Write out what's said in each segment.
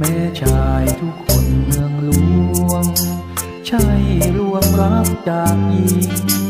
แม่ชายทุกคนเมืองหลวง ใช่ลวงรักจากหญิง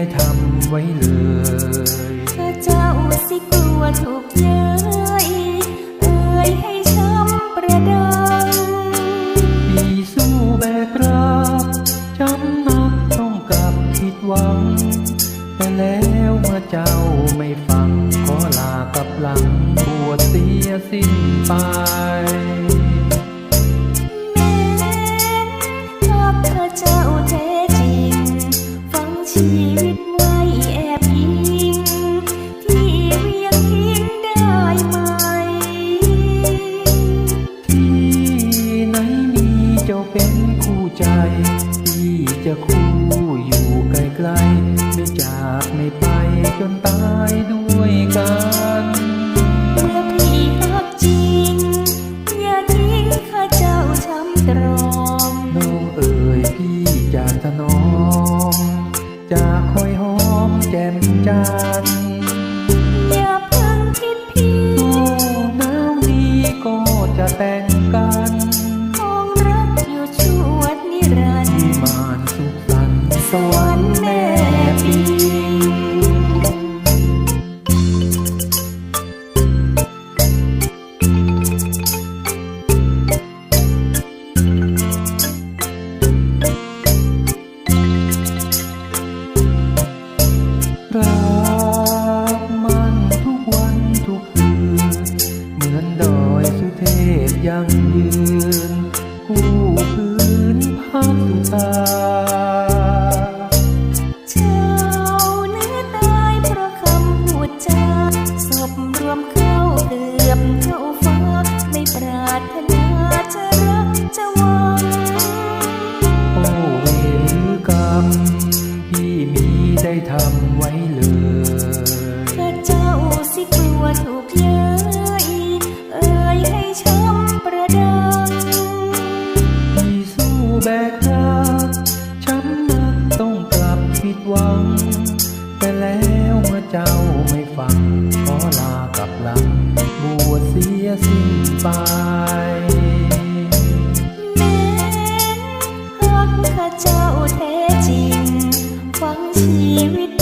ได้ทำไว้เลยข้าเจ้าสิกลัวถูกเย้ยเอ่ยให้ช้ำประดังพี่สู้แบกรับช้ำนักต้องกลับผิดหวัง แต่แล้วเมื่อเจ้าไม่ฟัง ขอลากับหลังบวชเสียสิ้นไป เจ้าเป็นคู่ใจ ที่จะคู่อยู่ไกลๆไม่จากไม่ไปจนตายด้วยกันเมื่อพี่รักจริง อย่าทิ้งข้าเจ้าช้ำตรอมน้องเอ๋ยพี่จะถนอมจะคอยหอมแจ่มจันทร์อย่าเพิ่งคิดผิดสู้หนาวนี้ก็จะแต่ง รักมันทุกวันทุกคืน เหมือนดอยสุเทพยังยืนคู่พื้นพักสุธาชาวเนื้อตายเพราะคำพูดจาศพรวมเข้าเกือบเข้าฟ้า ไม่ปรารถนาจะรักจะวัง ได้ทำไว้เลยพระเจ้าสิกลัวถูกเย้ยเอ่ยให้ช้ำประดังมีสู้แบกรักช้ำนักต้องกลับผิดหวัง แต่แล้วเมื่อเจ้าไม่ฟัง ขอลากลับหลังบัวเสียสิ้นไป ชีวิต